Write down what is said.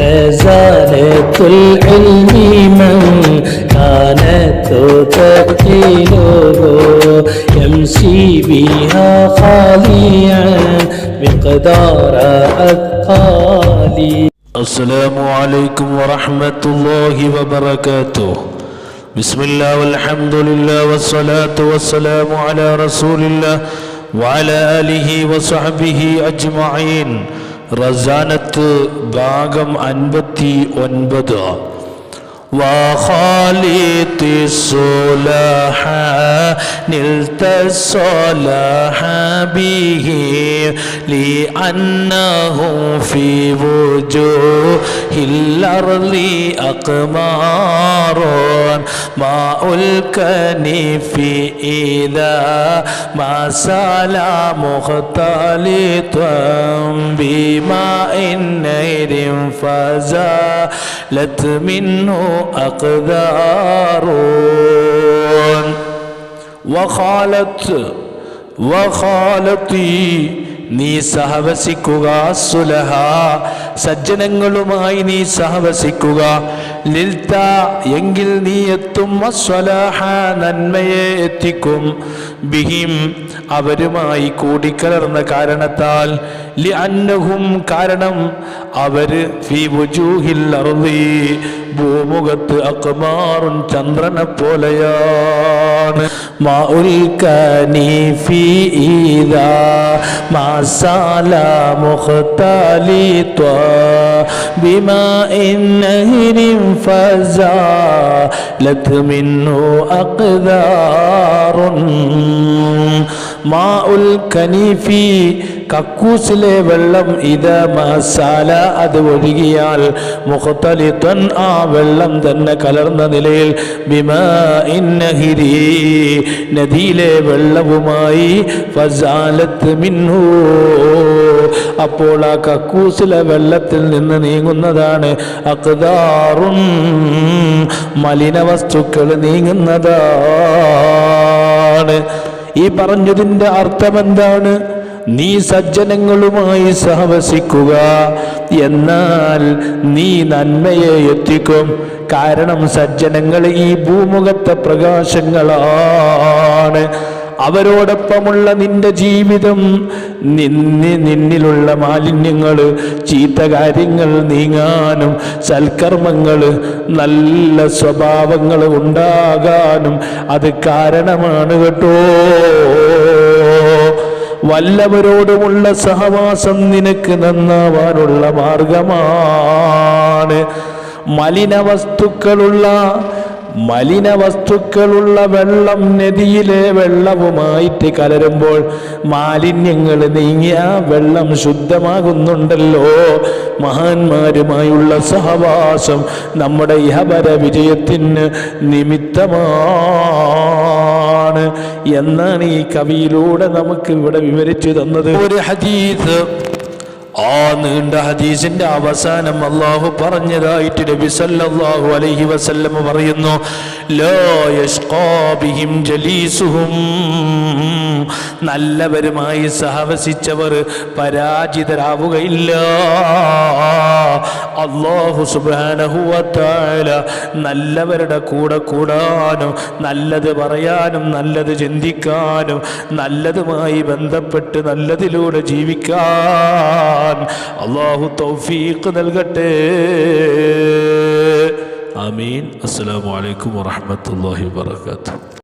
خزانة العلم من كانت تثقله يمشي بها خاليا مقدار أثقالي. السلام عليكم ورحمة الله وبركاته. بسم الله والحمد لله والصلاة والسلام على رسول الله وعلى آله وصحبه أجمعين. റസാനത്ത് ഭാഗം അൻപത്തി ഒൻപത്. وخالط الصلاح نلت الصلاح به لأنه في وجوه الأرض أقمار. ماء الكنف إذا ما سال مختلطا بماء النير فزالت منه أقدار وخالت وخالتي നീ സഹവസിക്കുക സുലഹ സജ്ജനങ്ങളുമായി നീ സഹവസിക്കുക ലിൽത്ത എങ്കിൽ നീ എത്തും അസ്വലഹ നന്മയെ എത്തിക്കും ബിഹിം അവരുമായി കൂടിക്കലർന്ന കാരണത്താൽ ലി അന്നഹും കാരണം അവര് ഫി വുജൂഹിൽ അർളി ഭൂമുഖത്ത് അക്മാറും ചന്ദ്രനെ പോലെയാണ്. ബിമാ കനീഫി ഇദാ മാ സാല മുഖ്തലിത്വ بماء نهر فزالت منه أقدار ماء الكنيف കക്കൂസിലെ വെള്ളം ഇത് മസാല അത് ഒഴുകിയാൽ മുഖത്തലിത്തൻ ആ വെള്ളം തന്നെ കലർന്ന നിലയിൽ ബിമ ഇന്നഹിരി നദിയിലെ വെള്ളവുമായി ഫസാലത്ത് മിന്നു അപ്പോൾ ആ കക്കൂസിലെ വെള്ളത്തിൽ നിന്ന് നീങ്ങുന്നതാണ് അക്താറും മലിന വസ്തുക്കൾ നീങ്ങുന്നതാണ്. ഈ പറഞ്ഞതിന്റെ അർത്ഥം എന്താണ് നീ സജ്ജനങ്ങളുമായി സഹവസിക്കുക എന്നാൽ നീ നന്മയെ എത്തിക്കും. കാരണം സജ്ജനങ്ങൾ ഈ ഭൂമുഖത്തെ പ്രകാശങ്ങളാണ്. അവരോടൊപ്പമുള്ള നിന്റെ ജീവിതം. നിന്നി നിന്നിലുള്ള മാലിന്യങ്ങൾ ചീത്ത കാര്യങ്ങൾ നീങ്ങാനും സൽക്കർമ്മങ്ങൾ നല്ല സ്വഭാവങ്ങൾ ഉണ്ടാകാനും അത് കാരണമാണ് കേട്ടോ. വല്ലവരോടുമുള്ള സഹവാസം നിനക്ക് നന്നാവാനുള്ള മാർഗമാണ്. മലിന വസ്തുക്കളുള്ള മലിന വസ്തുക്കളുള്ള വെള്ളം നദിയിലെ വെള്ളവുമായിട്ട് കലരുമ്പോൾ മാലിന്യങ്ങൾ നീങ്ങിയ വെള്ളം ശുദ്ധമാകുന്നുണ്ടല്ലോ. മഹാന്മാരുമായുള്ള സഹവാസം നമ്മുടെ ഇഹപര വിജയത്തിന് നിമിത്തമാണ് എന്നാണ് ഈ കവിയിലൂടെ നമുക്ക് ഇവിടെ വിവരിച്ചു തന്നത്. ഒരു ഹദീസ് ആ നീണ്ട ഹദീസിന്റെ അവസാനം അള്ളാഹു പറഞ്ഞതായിട്ട് നബി സല്ലല്ലാഹു അലൈഹി വസല്ലം പറയുന്നു ജലീസുഹും. നല്ലവരുമായി സഹവസിച്ചവർ പരാജിതരാവുകയില്ല. അള്ളാഹു സുബ്ഹാനഹു വതആല നല്ലവരുടെ കൂടെ കൂടാനും നല്ലത് പറയാനും നല്ലത് ചിന്തിക്കാനും നല്ലതുമായി ബന്ധപ്പെട്ട് നല്ലതിലൂടെ ജീവിക്കാൻ അള്ളാഹു തൗഫീഖ് നൽകട്ടെ. അമീൻ അസ്സലാമു അലൈക്കും വറഹ്മത്തുള്ളാഹി വബറകാതുഹു.